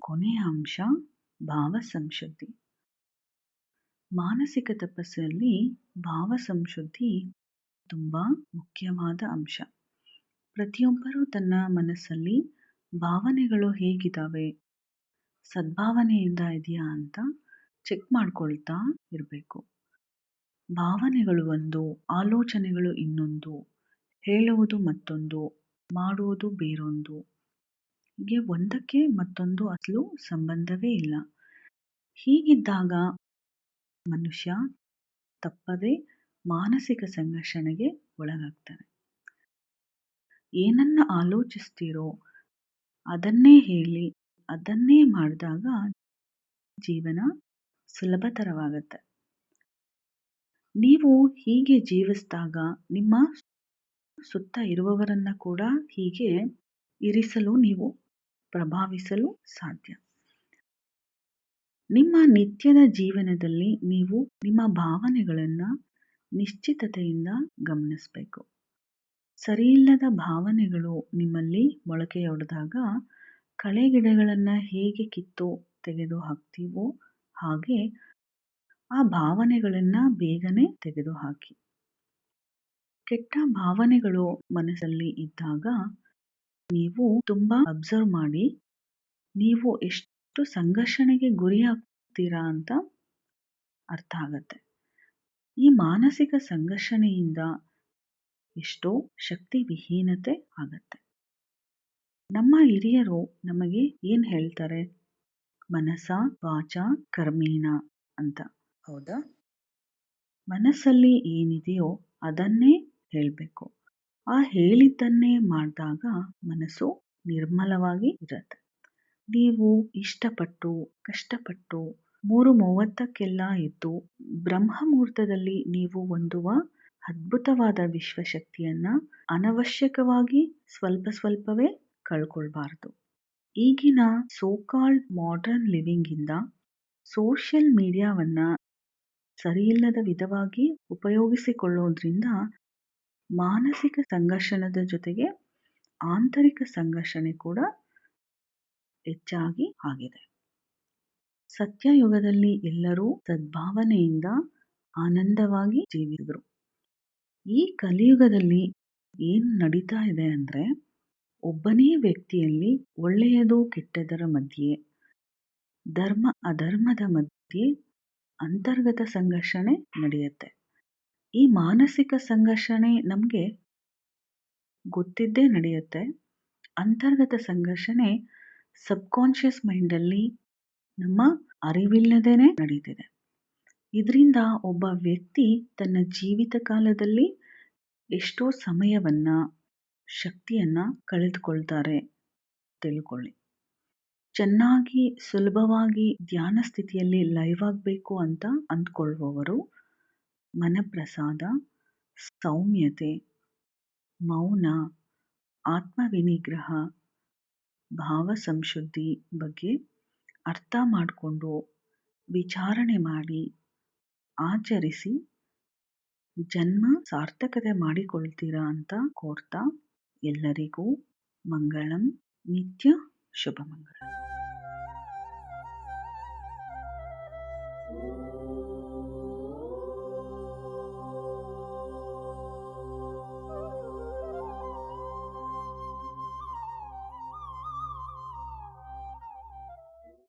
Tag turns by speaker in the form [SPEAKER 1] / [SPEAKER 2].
[SPEAKER 1] ಕೊನೆಯ ಅಂಶ ಭಾವ ಸಂಶುದ್ಧಿ ಮಾನಸಿಕ ತಪಸ್ಸಲ್ಲಿ ಭಾವ ಸಂಶುದ್ಧಿ ತುಂಬ ಮುಖ್ಯವಾದ ಅಂಶ. ಪ್ರತಿಯೊಬ್ಬರೂ ತನ್ನ ಮನಸ್ಸಲ್ಲಿ ಭಾವನೆಗಳು ಹೇಗಿದ್ದಾವೆ ಸದ್ಭಾವನೆಯಿಂದ ಇದೆಯಾ ಅಂತ ಚೆಕ್ ಮಾಡ್ಕೊಳ್ತಾ ಇರಬೇಕು. ಭಾವನೆಗಳು ಒಂದು, ಆಲೋಚನೆಗಳು ಇನ್ನೊಂದು, ಹೇಳುವುದು ಮತ್ತೊಂದು, ಮಾಡುವುದು ಬೇರೊಂದು. ಹೀಗೆ ಒಂದಕ್ಕೆ ಮತ್ತೊಂದು ಅಸಲು ಸಂಬಂಧವೇ ಇಲ್ಲ. ಹೀಗಿದ್ದಾಗ ಮನುಷ್ಯ ತಪ್ಪದೆ ಮಾನಸಿಕ ಸಂಘರ್ಷಣೆಗೆ ಒಳಗಾಗ್ತಾನೆ. ಏನನ್ನ ಆಲೋಚಿಸ್ತೀರೋ ಅದನ್ನೇ ಹೇಳಿ, ಅದನ್ನೇ ಮಾಡಿದಾಗ ಜೀವನ ಸುಲಭತರವಾಗುತ್ತೆ. ನೀವು ಹೀಗೆ ಜೀವಿಸಿದಾಗ ನಿಮ್ಮ ಸುತ್ತ ಇರುವವರನ್ನ ಕೂಡ ಹೀಗೆ ಇರಿಸಲು ನೀವು ಪ್ರಭಾವಿಸಲು ಸಾಧ್ಯ. ನಿಮ್ಮ ನಿತ್ಯದ ಜೀವನದಲ್ಲಿ ನೀವು ನಿಮ್ಮ ಭಾವನೆಗಳನ್ನು ನಿಶ್ಚಿತತೆಯಿಂದ ಗಮನಿಸಬೇಕು. ಸರಿಯಿಲ್ಲದ ಭಾವನೆಗಳು ನಿಮ್ಮಲ್ಲಿ ಮೊಳಕೆಯೊಡೆದಾಗ ಕಳೆ ಗಿಡಗಳನ್ನು ಹೇಗೆ ಕಿತ್ತು ತೆಗೆದು ಹಾಕ್ತೀವೋ ಹಾಗೆ ಆ ಭಾವನೆಗಳನ್ನು ಬೇಗನೆ ತೆಗೆದುಹಾಕಿ ಕೆಟ್ಟ ಭಾವನೆಗಳು ಮನಸ್ಸಲ್ಲಿ ಇದ್ದಾಗ ನೀವು ತುಂಬಾ ಅಬ್ಸರ್ವ್ ಮಾಡಿ ನೀವು ಎಷ್ಟು ಸಂಘರ್ಷಣೆಗೆ ಗುರಿಯಾಗ್ತೀರಾ ಅಂತ ಅರ್ಥ ಆಗತ್ತೆ. ಈ ಮಾನಸಿಕ ಸಂಘರ್ಷಣೆಯಿಂದ ಎಷ್ಟೋ ಶಕ್ತಿ ವಿಹೀನತೆ ಆಗತ್ತೆ. ನಮ್ಮ ಹಿರಿಯರು ನಮಗೆ ಏನು ಹೇಳ್ತಾರೆ? ಮನಸ ವಾಚ ಕರ್ಮೇಣ ಅಂತ. ಹೌದಾ? ಮನಸ್ಸಲ್ಲಿ ಏನಿದೆಯೋ ಅದನ್ನೇ ಹೇಳಬೇಕು. ಆ ಹೇಳಿದ್ದನ್ನೇ ಮಾಡಿದಾಗ ಮನಸ್ಸು ನಿರ್ಮಲವಾಗಿ ಇರುತ್ತೆ. ನೀವು ಇಷ್ಟಪಟ್ಟು, ಕಷ್ಟಪಟ್ಟು ಮೂರು ಮೂವತ್ತಕ್ಕೆಲ್ಲ ಎದ್ದು ಬ್ರಹ್ಮ ಮುಹೂರ್ತದಲ್ಲಿ ನೀವು ಹೊಂದುವ ಅದ್ಭುತವಾದ ವಿಶ್ವಶಕ್ತಿಯನ್ನ ಅನವಶ್ಯಕವಾಗಿ ಸ್ವಲ್ಪ ಸ್ವಲ್ಪವೇ ಕಳ್ಕೊಳ್ಬಾರ್ದು. ಈಗಿನ ಸೋಕಾಲ್ಡ್ ಮಾಡರ್ನ್ ಲಿವಿಂಗಿಂದ ಸೋಷಿಯಲ್ ಮೀಡಿಯಾವನ್ನು ಸರಿಯಿಲ್ಲದ ವಿಧವಾಗಿ ಉಪಯೋಗಿಸಿಕೊಳ್ಳೋದ್ರಿಂದ ಮಾನಸಿಕ ಸಂಘರ್ಷಣದ ಜೊತೆಗೆ ಆಂತರಿಕ ಸಂಘರ್ಷಣೆ ಕೂಡ ಹೆಚ್ಚಾಗಿ ಆಗಿದೆ. ಸತ್ಯಯುಗದಲ್ಲಿ ಎಲ್ಲರೂ ಸದ್ಭಾವನೆಯಿಂದ ಆನಂದವಾಗಿ ಜೀವಿಸಿದರು. ಈ ಕಲಿಯುಗದಲ್ಲಿ ಏನು ನಡೀತಾ ಇದೆ ಅಂದರೆ ಒಬ್ಬನೇ ವ್ಯಕ್ತಿಯಲ್ಲಿ ಒಳ್ಳೆಯದು ಕೆಟ್ಟದರ ಮಧ್ಯೆ, ಧರ್ಮ ಅಧರ್ಮದ ಮಧ್ಯೆ ಅಂತರ್ಗತ ಸಂಘರ್ಷಣೆ ನಡೆಯುತ್ತೆ. ಈ ಮಾನಸಿಕ ಸಂಘರ್ಷಣೆ ನಮಗೆ ಗೊತ್ತಿದ್ದೇ ನಡೆಯುತ್ತೆ. ಅಂತರ್ಗತ ಸಂಘರ್ಷಣೆ ಸಬ್ಕಾನ್ಷಿಯಸ್ ಮೈಂಡಲ್ಲಿ ನಮ್ಮ ಅರಿವಿಲ್ಲದೇನೆ ನಡೀತಿದೆ. ಇದರಿಂದ ಒಬ್ಬ ವ್ಯಕ್ತಿ ತನ್ನ ಜೀವಿತ ಕಾಲದಲ್ಲಿ ಎಷ್ಟೋ ಸಮಯವನ್ನು, ಶಕ್ತಿಯನ್ನು ಕಳೆದುಕೊಳ್ತಾರೆ ತಿಳ್ಕೊಳ್ಳಿ. ಚೆನ್ನಾಗಿ ಸುಲಭವಾಗಿ ಧ್ಯಾನ ಸ್ಥಿತಿಯಲ್ಲಿ ಲೈವ್ ಆಗಬೇಕು ಅಂತ ಅಂದ್ಕೊಳ್ಳುವವರು ಮನಪ್ರಸಾದ, ಸೌಮ್ಯತೆ, ಮೌನ, ಆತ್ಮವಿನಿಗ್ರಹ ಭಾವ ಸಂಶುದ್ಧಿ ಬಗ್ಗೆ ಅರ್ಥ ಮಾಡಿಕೊಂಡು ವಿಚಾರಣೆ ಮಾಡಿ, ಆಚರಿಸಿ, ಜನ್ಮ ಸಾರ್ಥಕತೆ ಮಾಡಿಕೊಳ್ತೀರಾ ಅಂತ ಕೋರ್ತಾ ಎಲ್ಲರಿಗೂ ಮಂಗಳಂ, ನಿತ್ಯ ಶುಭ